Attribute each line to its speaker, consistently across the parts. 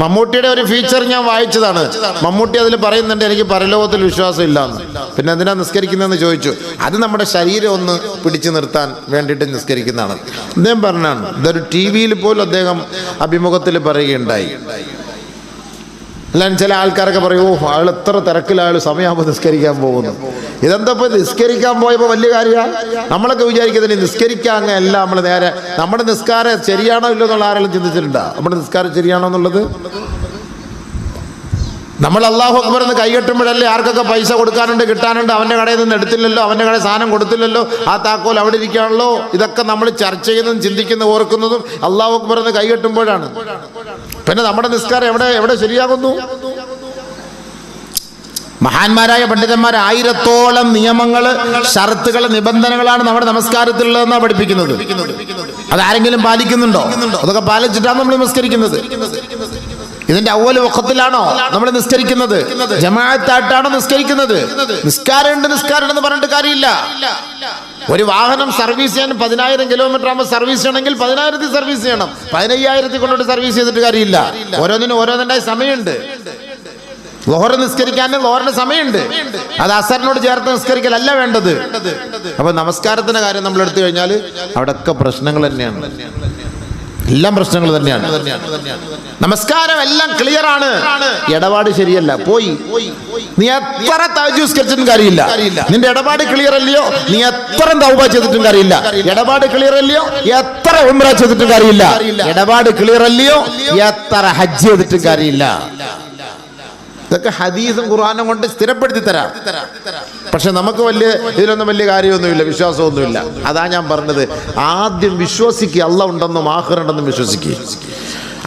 Speaker 1: മമ്മൂട്ടിയുടെ ഒരു ഫീച്ചർ ഞാൻ വായിച്ചതാണ്. മമ്മൂട്ടി അതിൽ പറയുന്നുണ്ട് എനിക്ക് പരലോകത്തിൽ വിശ്വാസം ഇല്ലാന്ന് പിന്നെ എന്തിനാ നിസ്കരിക്കുന്നതെന്ന് ചോദിച്ചു. അത് നമ്മുടെ ശരീരം ഒന്ന് പിടിച്ചു നിർത്താൻ വേണ്ടിയിട്ട് നിസ്കരിക്കുന്നതാണ്. അദ്ദേഹം പറഞ്ഞാണ് ഇതൊരു ടി വിയിൽ പോലും അദ്ദേഹം അഭിമുഖത്തിൽ പറയുകയുണ്ടായി. അല്ലാണ്ട് ചില ആൾക്കാരൊക്കെ പറയും ഓ അയാൾ എത്ര തിരക്കിലാൾ സമയമാകുമ്പോൾ നിസ്കരിക്കാൻ പോകുന്നു. ഇതെന്താ ഇപ്പൊ നിസ്കരിക്കാൻ പോയപ്പോൾ വലിയ കാര്യമാണ് നമ്മളൊക്കെ വിചാരിക്കുന്നത് നിസ്കരിക്കാൻ നമ്മൾ നേരെ. നമ്മുടെ നിസ്കാരം ശരിയാണോ ഇല്ലോ എന്നുള്ള ആരെങ്കിലും ചിന്തിച്ചിട്ടുണ്ടോ? നമ്മുടെ നിസ്കാരം ശരിയാണോ എന്നുള്ളത്? നമ്മൾ അള്ളാഹു അക്ബർ എന്ന് കൈകെട്ടുമ്പോഴല്ലേ ആർക്കൊക്കെ പൈസ കൊടുക്കാനുണ്ട് കിട്ടാനുണ്ട്? അവന്റെ കടയിൽ നിന്ന് എടുത്തില്ലല്ലോ അവന്റെ കടയിൽ സാധനം കൊടുത്തില്ലല്ലോ. ആ താക്കോൽ അവിടെ ഇരിക്കുകയാണല്ലോ. ഇതൊക്കെ നമ്മൾ ചർച്ച ചെയ്യുന്നതും ചിന്തിക്കുന്നതും ഓർക്കുന്നതും അള്ളാഹു അക്ബർ എന്ന് കൈകെട്ടുമ്പോഴാണ് പിന്നെ നമ്മുടെ നിസ്കാരം എവിടെ എവിടെ ശരിയാകുന്നു? മഹാന്മാരായ പണ്ഡിതന്മാർ ആയിരത്തോളം നിയമങ്ങൾ ഷർത്തുകൾ നിബന്ധനകളാണ് നമ്മുടെ നമസ്കാരത്തിലുള്ളതെന്നാണ് പഠിപ്പിക്കുന്നത്. അതാരെങ്കിലും പാലിക്കുന്നുണ്ടോ? അതൊക്കെ പാലിച്ചിട്ടാണ് നമ്മൾ നമസ്കരിക്കുന്നത് ഇതിന്റെ അവല വക്കത്തിലാണോ നമ്മൾ നിസ്കരിക്കുന്നത്? ജമാഅത്തായിട്ടാണോ നിസ്കരിക്കുന്നത്? നിസ്കാരമുണ്ട് നിസ്കാരം എന്ന് പറഞ്ഞിട്ട് കാര്യമില്ല. ഒരു വാഹനം സർവീസ് ചെയ്യാൻ പതിനായിരം കിലോമീറ്റർ ആകുമ്പോൾ സർവീസ് ചെയ്യണമെങ്കിൽ പതിനായിരത്തി സർവീസ് ചെയ്യണം. പതിനയ്യായിരത്തി കൊണ്ടോട്ട് സർവീസ് ചെയ്തിട്ട് കാര്യമില്ല. ഓരോന്നിനും ഓരോന്നിന്റെ സമയമുണ്ട്. ലോഹർ നിസ്കരിക്കാൻ ലോഹറിന് സമയമുണ്ട്. അത് അസറിനോട് ചേർത്ത് നിസ്കരിക്കലല്ല വേണ്ടത്. അപ്പൊ നമസ്കാരത്തിന്റെ കാര്യം നമ്മൾ എടുത്തു കഴിഞ്ഞാൽ അവിടെയൊക്കെ പ്രശ്നങ്ങൾ തന്നെയാണ്. എല്ലാം പ്രശ്നങ്ങൾ തന്നെയാണ്. നമസ്കാരം എല്ലാം ക്ലിയർ ആണ്. ഇടപാട് ശരിയല്ല. പോയി. നീ എത്ര തജുസ്കരിച്ചിട്ടും കാര്യമില്ല. നിന്റെ ഇടപാട് ക്ലിയർ അല്ലയോ? നീ എത്ര തൗബ ചെയ്തിട്ടും കാര്യമില്ല. ഇടപാട് ക്ലിയർ അല്ലയോ? എത്ര ഉമ്ര ചെയ്തിട്ടും കാര്യമില്ല. ഇടപാട് ക്ലിയർ അല്ലയോ? എത്ര ഹജ്ജ് ചെയ്തിട്ടും കാര്യമില്ല. ഇതൊക്കെ ഹദീസും ഖുർആാനും കൊണ്ട് സ്ഥിരപ്പെടുത്തി തരാം. പക്ഷെ നമുക്ക് വലിയ ഇതിലൊന്നും വലിയ കാര്യമൊന്നുമില്ല വിശ്വാസമൊന്നുമില്ല. അതാ ഞാൻ പറഞ്ഞത്. ആദ്യം വിശ്വസിക്കുക അല്ല ഉണ്ടെന്നും ആഹ്റുണ്ടെന്നും വിശ്വസിക്കുക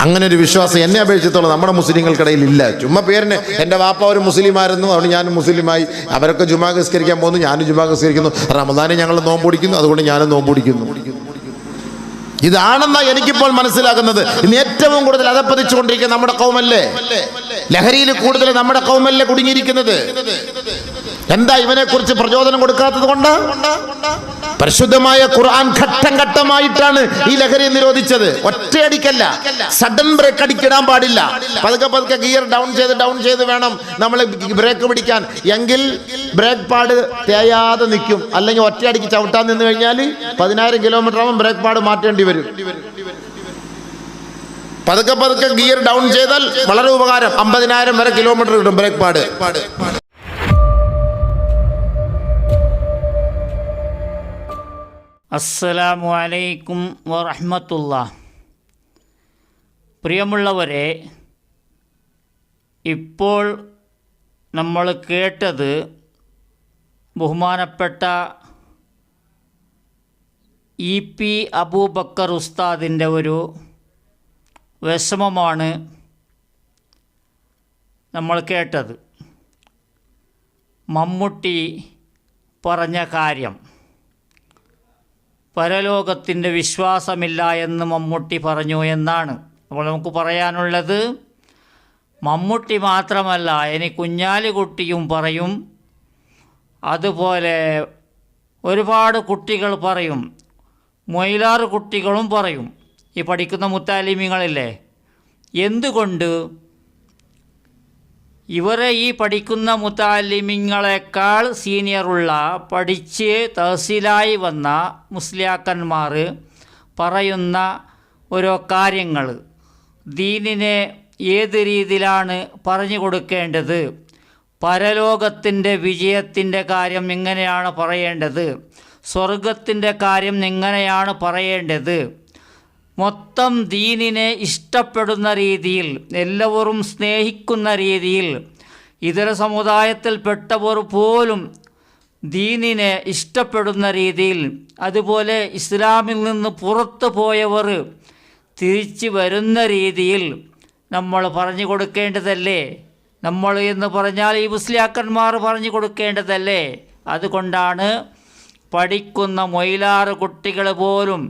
Speaker 1: അങ്ങനെ ഒരു വിശ്വാസം എന്നെ അപേക്ഷിച്ചോളം നമ്മുടെ മുസ്ലിങ്ങൾക്കിടയിൽ ഇല്ല. ചുമ്മാ പേരിന് എന്റെ വാപ്പ ഒരു മുസ്ലിമായിരുന്നു അതുകൊണ്ട് ഞാനും മുസ്ലിമായി. അവരൊക്കെ ജുമാ നിസ്കരിക്കാൻ പോകുന്നു ഞാനും ജുമാ നിസ്കരിക്കുന്നു. റമദാനെ ഞങ്ങൾ നോമ്പ് പിടിക്കുന്നു അതുകൊണ്ട് ഞാനും നോമ്പ് പിടിക്കുന്നു. ഇതാണെന്നാ എനിക്കിപ്പോൾ മനസ്സിലാകുന്നത്. ഇന്ന് ഏറ്റവും കൂടുതൽ അതപ്പതിച്ചുകൊണ്ടിരിക്കുന്ന നമ്മുടെ കൗമല്ലേ? ലഹരിയിൽ കൂടുതൽ നമ്മുടെ കൗമല്ലേ കുടുങ്ങിയിരിക്കുന്നത്? എന്താ ഇവനെ കുറിച്ച് പ്രചോദനം കൊടുക്കാത്തത് കൊണ്ട്? പരിശുദ്ധമായ ഖുർആൻ ഘട്ടം ഘട്ടമായിട്ടാണ് ഈ ലഹരി നിരോധിച്ചത്. ഒറ്റയടിക്കല്ല. സഡൻ ബ്രേക്ക് അടിക്കിടാൻ പാടില്ല. പതുക്കെ പതുക്കെ ഗിയർ ഡൗൺ ചെയ്ത് ഡൗൺ ചെയ്ത് വേണം നമ്മൾ ബ്രേക്ക് പിടിക്കാൻ. എങ്കിൽ ബ്രേക്ക് പാട് തേയാതെ നിൽക്കും. അല്ലെങ്കിൽ ഒറ്റയടിക്ക് ചവിട്ടാൻ നിന്ന് കഴിഞ്ഞാൽ പതിനായിരം കിലോമീറ്റർ ആകുമ്പോൾ ബ്രേക്ക് പാട് മാറ്റേണ്ടി വരും. പതുക്കെ പതുക്കെ ഗിയർ ഡൗൺ ചെയ്താൽ വളരെ ഉപകാരം. അമ്പതിനായിരം വരെ കിലോമീറ്റർ കിട്ടും ബ്രേക്ക് പാഡ്
Speaker 2: അസ്സലാമു അലൈക്കും വറഹ്മത്തുള്ള. പ്രിയമുള്ളവരെ ഇപ്പോൾ നമ്മൾ കേട്ടത് ബഹുമാനപ്പെട്ട ഇ പി അബൂബക്കർ ഉസ്താദിന്റെ ഒരു വിഷമമാണ് നമ്മൾ കേട്ടത്. മമ്മൂട്ടി പറഞ്ഞ കാര്യം. പരലോകത്തിന്റെ വിശ്വാസമില്ല എന്ന് മമ്മൂട്ടി പറഞ്ഞു എന്നാണ്. അപ്പോൾ നമുക്ക് പറയാനുള്ളത് മമ്മൂട്ടി മാത്രമല്ല ഇനി കുഞ്ഞാലിക്കുട്ടിയും പറയും അതുപോലെ ഒരുപാട് കുട്ടികൾ പറയും മൊയിലാറ് കുട്ടികളും പറയും. ഈ പഠിക്കുന്ന മുത്താലിമികളില്ലേ എന്തുകൊണ്ട് ഇവരെ ഈ പഠിക്കുന്ന മുത്താലിമിങ്ങളെക്കാൾ സീനിയറുള്ള പഠിച്ച് തഹസിലായി വന്ന മുസ്ലിയാക്കന്മാർ പറയുന്ന ഓരോ കാര്യങ്ങൾ ദീനിനെ ഏത് രീതിയിലാണ് പറഞ്ഞു കൊടുക്കേണ്ടത്? പരലോകത്തിന്റെ വിജയത്തിന്റെ കാര്യം എങ്ങനെയാണ് പറയേണ്ടത്. സ്വർഗത്തിന്റെ കാര്യം എങ്ങനെയാണ് പറയേണ്ടത്. മൊത്തം ദീനിനെ ഇഷ്ടപ്പെടുന്ന രീതിയിൽ എല്ലാവരും സ്നേഹിക്കുന്ന രീതിയിൽ ഇതര സമുദായത്തിൽപ്പെട്ടവർ പോലും ദീനിനെ ഇഷ്ടപ്പെടുന്ന രീതിയിൽ അതുപോലെ ഇസ്ലാമിൽ നിന്ന് പുറത്തു പോയവർ തിരിച്ചു വരുന്ന രീതിയിൽ നമ്മൾ പറഞ്ഞു കൊടുക്കേണ്ടതല്ലേ? നമ്മൾ എന്ന് പറഞ്ഞാൽ ഈ മുസ്ലിയാക്കന്മാർ പറഞ്ഞു കൊടുക്കേണ്ടതല്ലേ? അതുകൊണ്ടാണ് പഠിക്കുന്ന മൊയിലാറ് കുട്ടികൾ പോലും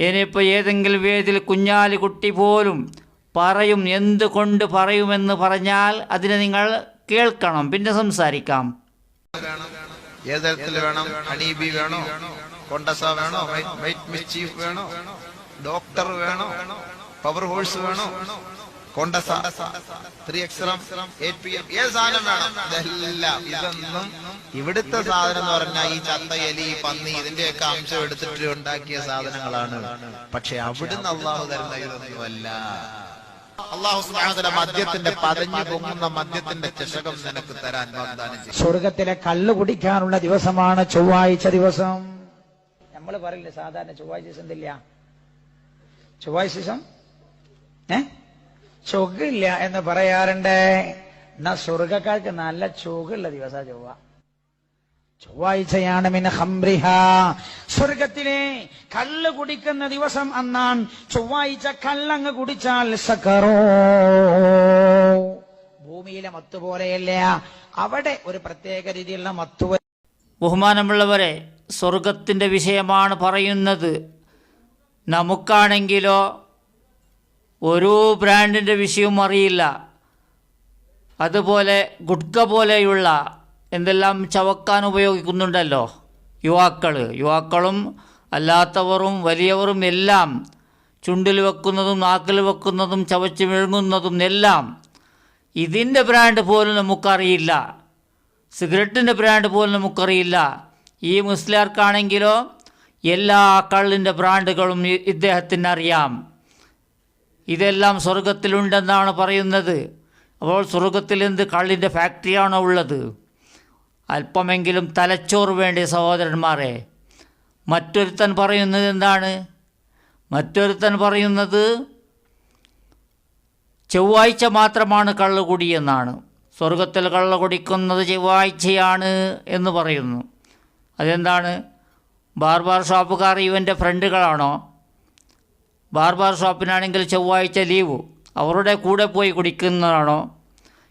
Speaker 2: ഇനിയിപ്പോൾ ഏതെങ്കിലും വേദിയിൽ കുഞ്ഞാലി കുട്ടി പോലും പറയും എന്തുകൊണ്ട് പറയുമെന്ന് പറഞ്ഞാൽ അതിനെ നിങ്ങൾ കേൾക്കണം പിന്നെ സംസാരിക്കാം.
Speaker 3: ഏത് വേണം? ഹണീബി വേണോ? കൊണ്ടസ വേണോ? വൈറ്റ് മിസ് ചീഫ് വേണോ? ഡോക്ടർ വേണോ? പവർ ഹോഴ്സ് വേണോ? കൊണ്ടസ ത്രീ അക്ഷരം എയ്റ്റ് പി എം ഏത് സാധനം വേണം? ഇതെല്ലാം. ഇതൊന്നും ഇവിടുത്തെ സാധനം എന്ന് പറഞ്ഞാൽ ഈ ചത്ത എലി പന്നി ഇതിന്റെയൊക്കെ അംശം എടുത്തിട്ട് ഉണ്ടാക്കിയ സാധനങ്ങളാണ്. പക്ഷെ അവിടുന്ന് അള്ളാഹു തരുന്ന ഇതൊന്നുമല്ല. അള്ളാഹു മദ്യത്തിന്റെ പതഞ്ഞു മദ്യത്തിന്റെ ചഷകം നിനക്ക് തരാൻ വാഗ്ദാനം ചെയ്യും.
Speaker 4: സ്വർഗത്തിലെ കള്ള് കുടിക്കാനുള്ള ദിവസമാണ് ചൊവ്വാഴ്ച ദിവസം. നമ്മൾ പറയില്ല സാധാരണ ചൊവ്വാഴ്ച ദിവസം എന്തില്ല? ചൊവ്വാഴ്ച ദിവസം? ഏ? ചൊകില്ല എന്ന് പറയാറുണ്ട്. എന്നാ സ്വർഗക്കാർക്ക് നല്ല ചൊകുള്ള ദിവസ ചൊവ്വ. ചൊവ്വാഴ്ചയാണ് മിൻ ഹംറിഹ സ്വർഗത്തിലെ കള്ള് കുടിക്കുന്ന ദിവസം അന്നാണ് ചൊവ്വാഴ്ച കള്ളങ്ങ് കുടിച്ചാൽ സക്കറോ. ഭൂമിയിലെ മത്ത് പോലെയല്ല. അവിടെ ഒരു പ്രത്യേക രീതിയിലുള്ള മത്ത് വരും.
Speaker 2: ബഹുമാനമുള്ളവരെ സ്വർഗത്തിന്റെ വിഷയമാണ് പറയുന്നത്. നമുക്കാണെങ്കിലോ ഒരു ബ്രാൻഡിന്റെ വിഷയവും അറിയില്ല. അതുപോലെ ഗുഡ്ക പോലെയുള്ള എന്തെല്ലാം ചവക്കാൻ ഉപയോഗിക്കുന്നുണ്ടല്ലോ? യുവാക്കൾ യുവാക്കളും അല്ലാത്തവരും വലിയവരും എല്ലാം ചുണ്ടിൽ വെക്കുന്നതും നാക്കിൽ വെക്കുന്നതും ചവച്ച് വിഴുങ്ങുന്നതും എല്ലാം ഇതിന്റെ ബ്രാൻഡ് പോലും നമുക്കറിയില്ല. സിഗരറ്റിന്റെ ബ്രാൻഡ് പോലും നമുക്കറിയില്ല. ഈ മുസ്ലിയാർക്കാണെങ്കിലോ എല്ലാ കള്ളിന്റെ ബ്രാൻഡുകളും ഇദ്ദേഹത്തിന് അറിയാം ഇതെല്ലാം സ്വർഗത്തിലുണ്ടെന്നാണ് പറയുന്നത്. അപ്പോൾ സ്വർഗത്തിൽ എന്ത് കള്ളിന്റെ ഫാക്ടറിയാണോ ഉള്ളത്? അല്പമെങ്കിലും തലച്ചോറ് വേണ്ടി സഹോദരന്മാരെ. മറ്റൊരുത്തൻ പറയുന്നത് എന്താണ്? മറ്റൊരുത്തൻ പറയുന്നത് ചൊവ്വാഴ്ച മാത്രമാണ് കള്ളുകുടിയെന്നാണ് സ്വർഗത്തിൽ കള്ള കുടിക്കുന്നത് ചൊവ്വാഴ്ചയാണ് എന്ന് പറയുന്നു. അതെന്താണ്? ബാർബാർ ഷോപ്പുകാർ ഇവന്റെ ഫ്രണ്ടുകളാണോ? ബാർബാർ ഷോപ്പിനാണെങ്കിൽ ചൊവ്വാഴ്ച ലീവ്. അവരുടെ കൂടെ പോയി കുടിക്കുന്നതാണോ?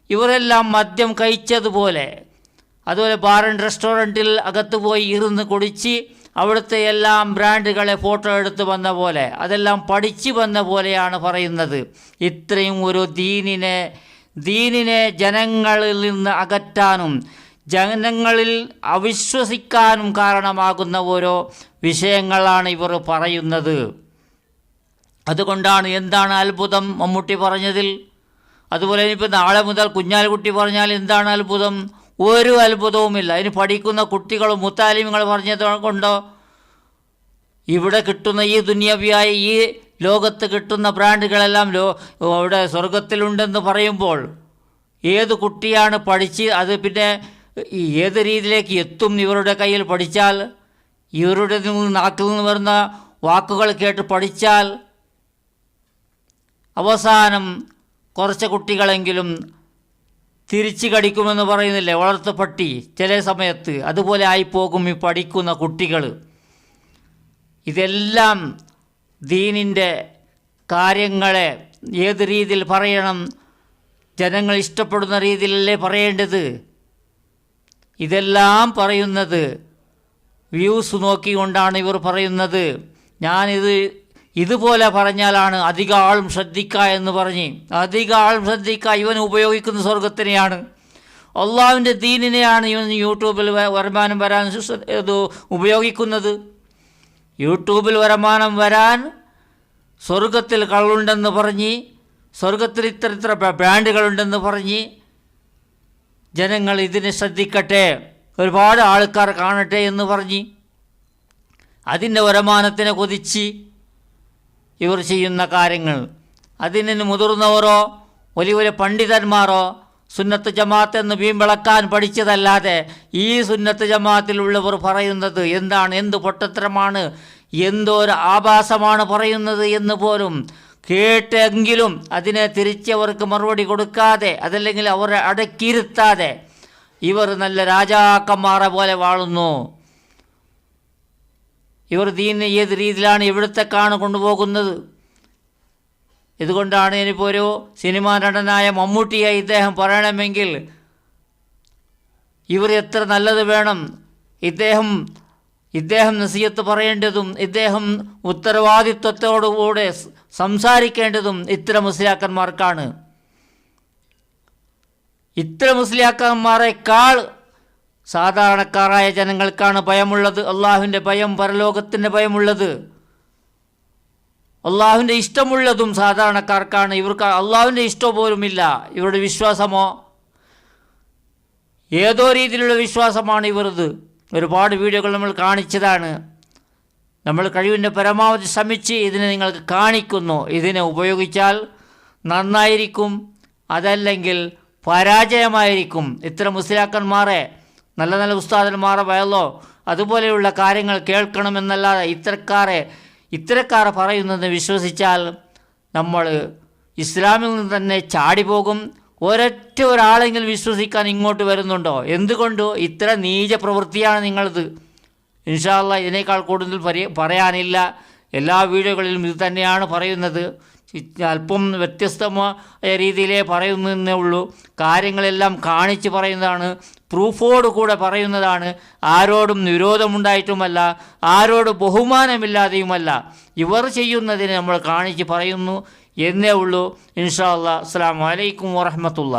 Speaker 2: ഇവരെല്ലാം മദ്യം കഴിച്ചതുപോലെ. അതുപോലെ ബാർ റെസ്റ്റോറന്റിൽ അകത്ത് പോയി ഇരുന്ന് കുടിച്ച് അവിടുത്തെ എല്ലാം ബ്രാൻഡുകളെ ഫോട്ടോ എടുത്ത് വന്ന പോലെ അതെല്ലാം പഠിച്ച് വന്ന പോലെയാണ് പറയുന്നത്. ഇത്രയും ഒരു ദീനിനെ ദീനിനെ ജനങ്ങളിൽ നിന്ന് അകറ്റാനും ജനങ്ങളിൽ അവിശ്വസിക്കാനും കാരണമാകുന്ന ഓരോ വിഷയങ്ങളാണ് ഇവർ പറയുന്നത്. അതുകൊണ്ടാണ് എന്താണ് അത്ഭുതം മമ്മൂട്ടി പറഞ്ഞതിൽ? അതുപോലെ ഇനിയിപ്പോൾ നാളെ മുതൽ കുഞ്ഞാലിക്കുട്ടി പറഞ്ഞാൽ എന്താണ് അത്ഭുതം? ഒരു അത്ഭുതവുമില്ല. ഇനി പഠിക്കുന്ന കുട്ടികളും മുത്താലിമുകൾ പറഞ്ഞത് കൊണ്ടോ? ഇവിടെ കിട്ടുന്ന ഈ ദുന്യവിയായ ഈ ലോകത്ത് കിട്ടുന്ന ബ്രാൻഡുകളെല്ലാം ലോ അവിടെ സ്വർഗത്തിലുണ്ടെന്ന് പറയുമ്പോൾ ഏത് കുട്ടിയാണ് പഠിച്ച് അത് പിന്നെ ഏത് രീതിയിലേക്ക് എത്തും ഇവരുടെ കയ്യിൽ പഠിച്ചാൽ? ഇവരുടെ നാക്കിൽ നിന്ന് വരുന്ന വാക്കുകൾ കേട്ട് പഠിച്ചാൽ അവസാനം കുറച്ച് കുട്ടികളെങ്കിലും തിരിച്ചു കടിക്കുമെന്ന് പറയുന്നില്ലേ? വളർത്തു പട്ടി ചില സമയത്ത് അതുപോലെ ആയിപ്പോകും ഈ പഠിക്കുന്ന കുട്ടികൾ. ഇതെല്ലാം ദീനിന്റെ കാര്യങ്ങളെ ഏത് രീതിയിൽ പറയണം? ജനങ്ങൾ ഇഷ്ടപ്പെടുന്ന രീതിയിലല്ലേ പറയേണ്ടത്? ഇതെല്ലാം പറയുന്നത് വ്യൂസ് നോക്കിക്കൊണ്ടാണ് ഇവർ പറയുന്നത്. ഞാനിത് ഇതുപോലെ പറഞ്ഞാലാണ് അധിക ആളും ശ്രദ്ധിക്ക എന്ന് പറഞ്ഞ്. അധിക ആളും ശ്രദ്ധിക്ക ഇവൻ ഉപയോഗിക്കുന്ന സ്വർഗത്തിനെയാണ് അള്ളാവിന്റെ ദീനിനെയാണ് ഇവൻ യൂട്യൂബിൽ വരുമാനം വരാൻ ഉപയോഗിക്കുന്നത്. യൂട്യൂബിൽ വരുമാനം വരാൻ സ്വർഗത്തിൽ കള്ളുണ്ടെന്ന് പറഞ്ഞ് സ്വർഗത്തിൽ ഇത്ര ഇത്ര ബ്രാ- ബ്രാൻഡുകളുണ്ടെന്ന് പറഞ്ഞ് ജനങ്ങൾ ഇതിനെ ശ്രദ്ധിക്കട്ടെ ഒരുപാട് ആൾക്കാർ കാണട്ടെ എന്ന് പറഞ്ഞ് അതിന്റെ വരുമാനത്തിനെ കൊതിച്ച് ഇവർ ചെയ്യുന്ന കാര്യങ്ങൾ. അതിന് മുതിർന്നവരോ വലിയ വലിയ പണ്ഡിതന്മാരോ സുന്നത്ത് ജമാഅത്ത് എന്ന് വീമ്പിളക്കാൻ പഠിച്ചതല്ലാതെ ഈ സുന്നത്ത് ജമാഅത്തിലുള്ളവർ പറയുന്നത് എന്താണ്? എന്ത് പൊട്ടത്തരമാണ്? എന്തൊരു ആഭാസമാണ് പറയുന്നത് എന്ന് പോലും കേട്ടെങ്കിലും അതിനെ തിരിച്ചവർക്ക് മറുപടി കൊടുക്കാതെ അതല്ലെങ്കിൽ അവരെ അടക്കിയിരുത്താതെ ഇവർ നല്ല രാജാക്കന്മാരെ പോലെ വാഴുന്നു. ഇവർ ദീനിനെ ഏത് രീതിയിലാണ് കാണ കൊണ്ടുപോകുന്നത്? ഇതുകൊണ്ടാണ് ഇനിയിപ്പോൾ ഒരു സിനിമാ നടനായ മമ്മൂട്ടിയായി ഇദ്ദേഹം പറയണമെങ്കിൽ ഇവർ എത്ര നല്ലത് വേണം? ഇദ്ദേഹം ഇദ്ദേഹം നസീയത്ത് പറയേണ്ടതും ഇദ്ദേഹം ഉത്തരവാദിത്വത്തോടുകൂടെ സംസാരിക്കേണ്ടതും ഇത്തരം മുസ്ലിയാക്കന്മാർക്കാണ്. ഇത്തരം മുസ്ലിയാക്കന്മാരെക്കാൾ സാധാരണക്കാരായ ജനങ്ങൾക്കാണ് ഭയമുള്ളത്. അള്ളാഹുവിന്റെ ഭയം പരലോകത്തിന്റെ ഭയമുള്ളത്. അള്ളാഹുവിന്റെ ഇഷ്ടമുള്ളതും സാധാരണക്കാർക്കാണ്. ഇവർക്ക് അള്ളാഹുവിന്റെ ഇഷ്ടം പോലുമില്ല. ഇവരുടെ വിശ്വാസമോ? ഏതോ രീതിയിലുള്ള വിശ്വാസമാണ് ഇവരത് ഒരുപാട് വീഡിയോകൾ നമ്മൾ കാണിച്ചതാണ്. നമ്മൾ കഴിവിന്റെ പരമാവധി ശ്രമിച്ച് ഇതിനെ നിങ്ങൾക്ക് കാണിക്കുന്നു. ഇതിനെ ഉപയോഗിച്ചാൽ നന്നായിരിക്കും. അതല്ലെങ്കിൽ പരാജയമായിരിക്കും. ഇത്തരം മുസ്ലിയാക്കന്മാരെ നല്ല നല്ല ഉസ്താദന്മാർ വയലോ അതുപോലെയുള്ള കാര്യങ്ങൾ കേൾക്കണമെന്നല്ലാതെ ഇത്തരക്കാരെ ഇത്തരക്കാർ പറയുന്നത് വിശ്വസിച്ചാൽ നമ്മൾ ഇസ്ലാമിൽ നിന്ന് തന്നെ ചാടിപ്പോകും. ഒരൊറ്റ ഒരാളെങ്കിലും വിശ്വസിക്കാൻ ഇങ്ങോട്ട് വരുന്നുണ്ടോ? എന്തുകൊണ്ടോ ഇത്ര നീച പ്രവൃത്തിയാണ് നിങ്ങളത്? ഇൻഷാല്ല ഇതിനേക്കാൾ കൂടുതൽ പറയാനില്ല. എല്ലാ വീഡിയോകളിലും ഇത് തന്നെയാണ് പറയുന്നത്. അല്പം വ്യത്യസ്തമായ രീതിയിലേ പറയുന്നതേ ഉള്ളൂ. കാര്യങ്ങളെല്ലാം കാണിച്ച് പറയുന്നതാണ്. പ്രൂഫോട് കൂടെ പറയുന്നതാണ്. ആരോടും നിരോധമുണ്ടായിട്ടുമല്ല. ആരോട് ബഹുമാനമില്ലാതെയുമല്ല. ഇവർ ചെയ്യുന്നതിനെ നമ്മൾ കാണിച്ച് പറയുന്നു എന്നേ ഉള്ളൂ. ഇൻഷാ അല്ലാ അസ്സാം വലൈക്കും വറഹമത്തുള്ള